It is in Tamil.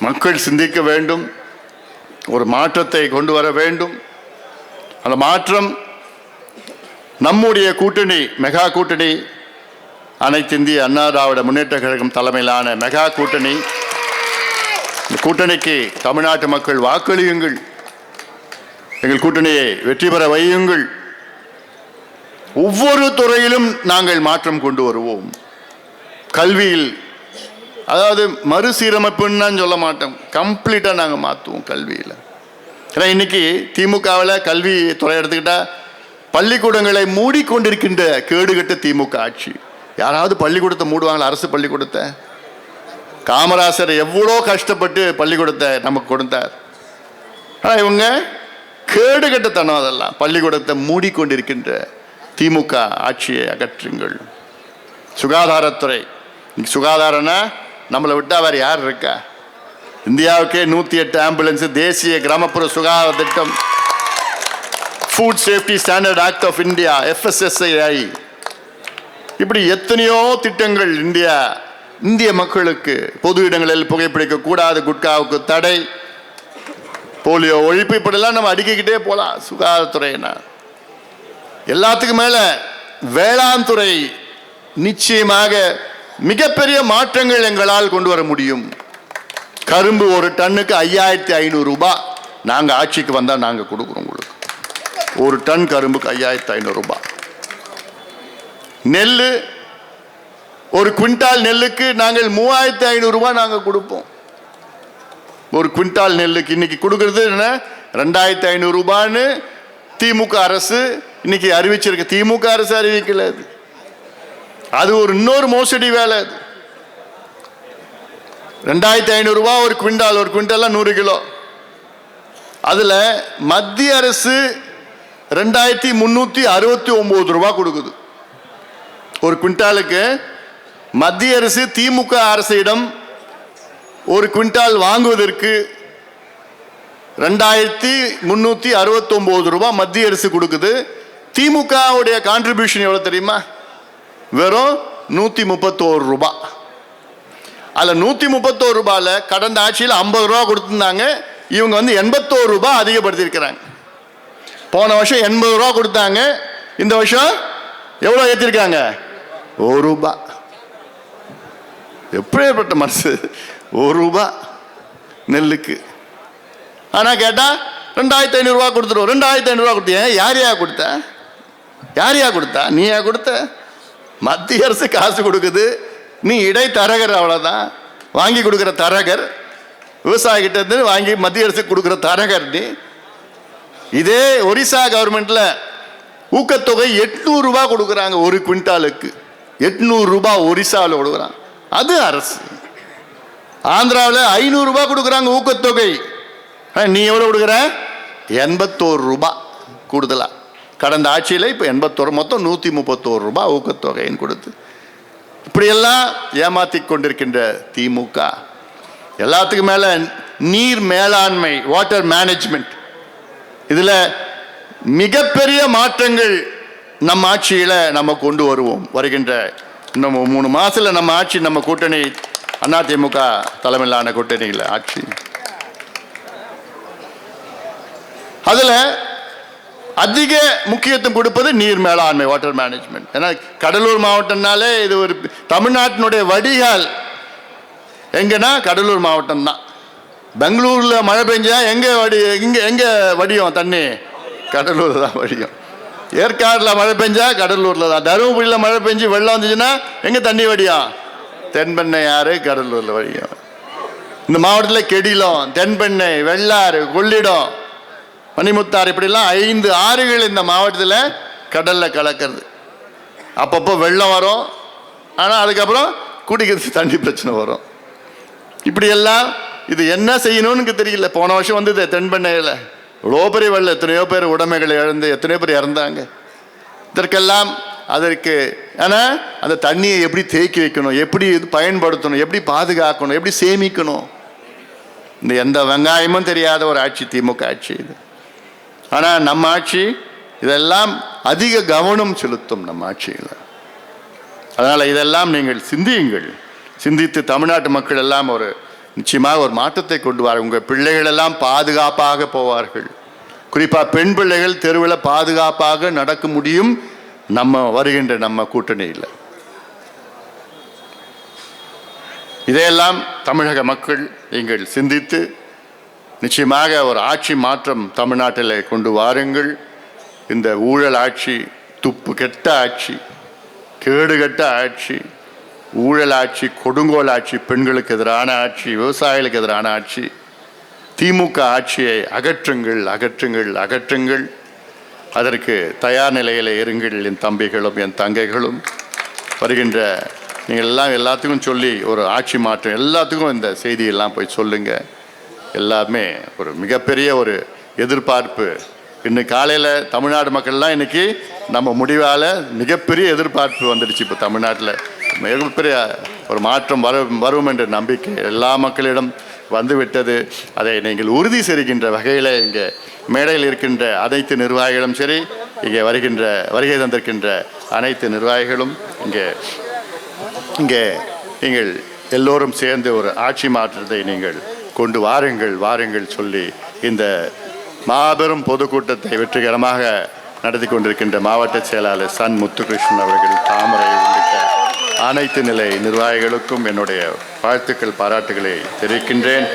மக்கள் சிந்திக்க வேண்டும். ஒரு மாற்றத்தை கொண்டு வர வேண்டும். அந்த மாற்றம் நம்முடைய கூட்டணி மெகா கூட்டணி அனைத்து இந்திய அண்ணா திராவிட முன்னேற்ற கழகம் தலைமையிலான மெகா கூட்டணி. இந்த கூட்டணிக்கு தமிழ்நாட்டு மக்கள் வாக்களியுங்கள். எங்கள் கூட்டணியை வெற்றி பெற வையுங்கள். ஒவ்வொரு துறையிலும் நாங்கள் மாற்றம் கொண்டு வருவோம். கல்வியில் அதாவது மறுசீரமைப்புன்னு சொல்ல மாட்டோம். கம்ப்ளீட்டாக நாங்கள் மாற்றுவோம் கல்வியில். ஏன்னா இன்றைக்கி திமுகவில் கல்வி துறை எடுத்துக்கிட்டால் பள்ளிக்கூடங்களை மூடிக்கொண்டிருக்கின்ற கேடுகட்ட திமுக ஆட்சி. யாராவது பள்ளிக்கூடத்தை மூடுவாங்களா? அரசு பள்ளிக்கூடத்தை? காமராசர் எவ்வளோ கஷ்டப்பட்டு பள்ளிக்கூடத்தை நமக்கு கொடுத்தார். ஆனால் இவங்க கேடுகட்டத்தனம் அதெல்லாம். பள்ளிக்கூடத்தை மூடிக்கொண்டிருக்கின்ற திமுக ஆட்சியை அகற்றுங்கள். சுகாதாரத்துறை. இன்னைக்கு சுகாதாரம்னா நம்மளை விட்டா வேறு யார் இருக்கா? இந்தியாவுக்கே நூற்றி எட்டு ஆம்புலன்ஸு தேசிய கிராமப்புற சுகாதார திட்டம். Food safety standard act of India FSSI இப்படி எத்தனையோ திட்டங்கள் இந்தியா இந்திய மக்களுக்கு பொது இடங்களில் புகைப்பிடிக்க கூடாது குட்காவுக்கு தடை. போலியோ ஒழிப்பு இப்படிலாம் நம்ம அடிக்கிக்கிட்டே போகலாம் சுகாதாரத்துறையினா எல்லாத்துக்கும் மேலே வேளாண் துறை நிச்சயமாக மிகப்பெரிய மாற்றங்கள் எங்களால் கொண்டு வர முடியும். கரும்பு ஒரு டன்னுக்கு ஐயாயிரத்தி ஐநூறு ரூபாய் நாங்கள் ஆட்சிக்கு வந்தால் நாங்கள் கொடுக்குறோம் உங்களுக்கு. ஒரு டன் கரும்புக்கு ஐயாயிரத்தி ஐநூறு ரூபாய் நெல் ஒரு குவிண்டால் நெல்லுக்கு நாங்கள் மூவாயிரத்தி ஐநூறுரூபா நாங்கள் கொடுப்போம். ஒரு குவிண்டால் நெல்லுக்கு இன்னைக்கு கொடுக்கறது என்ன? ரெண்டாயிரத்தி ஐநூறு ரூபான்னு திமுக அரசு இன்னைக்கு அறிவிச்சிருக்கு. திமுக அரசு அறிவிக்கல அது. அது ஒரு இன்னொரு மோசடி வேலை அது. ரெண்டாயிரத்தி ஐநூறுரூவா ஒரு குவிண்டால் ஒரு குவிண்டால் நூறு கிலோ. அதில் மத்திய அரசு ரெண்டாயிரத்தி முந்நூற்றி அறுபத்தி ஒம்பது ரூபா கொடுக்குது. ஒரு குவிண்டாலுக்கு மத்திய அரசு திமுக அரசிடம் ஒரு குவிண்டால் வாங்குவதற்கு ரெண்டாயிரத்தி முந்நூற்றி அறுபத்தொம்போது ரூபா மத்திய அரசு கொடுக்குது. திமுகவுடைய கான்ட்ரிபியூஷன் எவ்வளோ தெரியுமா? வெறும் நூற்றி முப்பத்தோரு ரூபா. அதில் நூற்றி முப்பத்தோரு ரூபாயில் கடந்த ஆட்சியில் ஐம்பது ரூபா கொடுத்துருந்தாங்க. இவங்க வந்து எண்பத்தோரு ரூபாய் அதிகப்படுத்தியிருக்கிறாங்க. போன வருஷம் எண்பது ரூபா கொடுத்தாங்க. இந்த வருஷம் எவ்வளோ ஏற்றிருக்காங்க ஒரு ரூபா. எப்படிப்பட்ட மனசு? ஒரு ரூபா நெல்லுக்கு. ஆனால் கேட்டால் ரெண்டாயிரத்தி ஐநூறுரூவா கொடுத்துருவோம் ரெண்டாயிரத்தி ஐநூறுரூவா கொடுத்தேன் யார் யா கொடுத்த? யார் யா கொடுத்தா? நீ யா கொடுத்த? மத்திய அரசு காசு கொடுக்குது. நீ இடைத்தரகர் அவ்வளோதான் வாங்கி கொடுக்குற தரகர் விவசாயிகிட்ட இருந்து வாங்கி மத்திய அரசுக்கு கொடுக்குற தரகர் நீ. இதே ஒரிசா கவர்மெண்ட்ல ஊக்கத்தொகை எட்நூறுரூபா கொடுக்குறாங்க ஒரு குவிண்டாலுக்கு. எட்நூறுரூபா ஒரிசாவில் கொடுக்குறாங்க அது அரசு. ஆந்திராவில் ஐநூறுரூபா கொடுக்குறாங்க ஊக்கத்தொகை. ஆ, நீ எவ்வளோ கொடுக்குற? எண்பத்தோரு ரூபா கூடுதலாக கடந்த ஆட்சியில் இப்போ எண்பத்தோரு மொத்தம் நூற்றி முப்பத்தோரு ரூபாய் ஊக்கத்தொகைன்னு கொடுத்து. இப்படியெல்லாம் ஏமாத்தி கொண்டிருக்கின்ற திமுக. எல்லாத்துக்கும் மேலே நீர் மேலாண்மை வாட்டர் மேனேஜ்மெண்ட் இதில் மிகப்பெரிய மாற்றங்கள் நம்ம ஆட்சியில் நம்ம கொண்டு வருவோம். வருகின்ற இன்னும் மூணு மாதத்தில் நம்ம ஆட்சி நம்ம கூட்டணி அதிமுக தலைமையிலான கூட்டணியில் ஆட்சி. அதில் அதிக முக்கியத்துவம் கொடுப்பது நீர் மேலாண்மை வாட்டர் மேனேஜ்மெண்ட் ஏன்னா கடலூர் மாவட்டம்னாலே இது ஒரு தமிழ்நாட்டினுடைய வடிகால். எங்கன்னா கடலூர் மாவட்டம் தான் பெங்களூரில் மழை பெஞ்சா எங்கே வடி எங்கே எங்கே வடியும் தண்ணி? கடலூர் தான் வடியும். ஏற்காடில் மழை பெஞ்சா கடலூரில் தான். தருமபுரியில் மழை பெஞ்சு வெள்ளம் வந்துச்சுன்னா எங்கே தண்ணி வடியும்? தென்பெண்ணை ஆறு கடலூரில் வடியும். இந்த மாவட்டத்தில் கெடிலம் தென்பெண்ணை வெள்ளாறு கொள்ளிடம் மணிமுத்தாறு இப்படிலாம் ஐந்து ஆறுகள் இந்த மாவட்டத்தில் கடலில் கலக்கிறது. அப்பப்போ வெள்ளம் வரும். ஆனால் அதுக்கப்புறம் குடிக்கிறதுக்கு தண்ணி பிரச்சனை வரும். இப்படியெல்லாம் இது என்ன செய்யணும்னு தெரியல. போன வருஷம் வந்தது தென்பெண்ணையில். இவ்வளோ பெரிய வெள்ளம். எத்தனையோ பேர் உடைமைகளை இழந்து எத்தனையோ பேர் இறந்தாங்க. இதற்கெல்லாம் அதற்கு ஆனால் அந்த தண்ணியை எப்படி தேக்கி வைக்கணும்? எப்படி இது பயன்படுத்தணும்? எப்படி பாதுகாக்கணும்? எப்படி சேமிக்கணும்? இந்த எந்த வெங்காயமும் தெரியாத ஒரு ஆட்சி திமுக ஆட்சி இது. ஆனால் நம்ம ஆட்சி இதெல்லாம் அதிக கவனம் செலுத்தும் நம்ம ஆட்சியில். அதனால் இதெல்லாம் நீங்கள் சிந்தியுங்கள். சிந்தித்து தமிழ்நாட்டு மக்கள் எல்லாம் ஒரு நிச்சயமாக ஒரு மாற்றத்தை கொண்டு வர உங்கள் பிள்ளைகள் எல்லாம் பாதுகாப்பாக போவார்கள். குறிப்பாக பெண் பிள்ளைகள் தெருவில் பாதுகாப்பாக நடக்க முடியும் நம்ம வருகின்ற நம்ம கூட்டணியில். இதையெல்லாம் தமிழக மக்கள் நீங்கள் சிந்தித்து நிச்சயமாக ஒரு ஆட்சி மாற்றம் தமிழ்நாட்டில் கொண்டு வாருங்கள். இந்த ஊழல் ஆட்சி துப்பு கெட்ட ஆட்சி கேடுகட்ட ஆட்சி ஊழல் ஆட்சி கொடுங்கோல் ஆட்சி பெண்களுக்கு எதிரான ஆட்சி விவசாயிகளுக்கு எதிரான ஆட்சி திமுக ஆட்சியை அகற்றுங்கள் அகற்றுங்கள் அகற்றுங்கள். அதற்கு தயார் நிலையில் இருங்கள் என் தம்பிகளும் என் தங்கைகளும். வருகின்ற நீங்கள் எல்லாம் எல்லாத்துக்கும் சொல்லி ஒரு ஆட்சி மாற்றம் எல்லாத்துக்கும் இந்த செய்தியெல்லாம் போய் சொல்லுங்கள் எல்லாமே ஒரு மிகப்பெரிய ஒரு எதிர்பார்ப்பு. இன்னைக்கு காலையில் தமிழ்நாடு மக்கள்லாம் இன்றைக்கி நம்ம முடிவால் மிகப்பெரிய எதிர்பார்ப்பு வந்துடுச்சு இப்போ தமிழ்நாட்டில். மிகப்பெரிய ஒரு மாற்றம் வரும் வரும் என்ற நம்பிக்கை எல்லா மக்களிடம் வந்துவிட்டது. அதை நீங்கள் உறுதி செய்கின்ற வகையில் இங்கே மேடையில் இருக்கின்ற அனைத்து நிர்வாகிகளும் சரி இங்கே வருகின்ற வருகை தந்திருக்கின்ற அனைத்து நிர்வாகிகளும் இங்கே இங்கே நீங்கள் எல்லோரும் சேர்ந்து ஒரு ஆட்சி மாற்றத்தை நீங்கள் கொண்டு வாருங்கள் வாருங்கள் சொல்லி இந்த மாபெரும் பொதுக்கூட்டத்தை வெற்றிகரமாக நடத்தி கொண்டிருக்கின்ற மாவட்ட செயலாளர் சன் முத்துகிருஷ்ணன் அவர்கள் தாமரை உள்ளிட்ட அனைத்து நிலை நிர்வாகிகளுக்கும் என்னுடைய வாழ்த்துக்கள் பாராட்டுகளை தெரிவிக்கின்றேன்.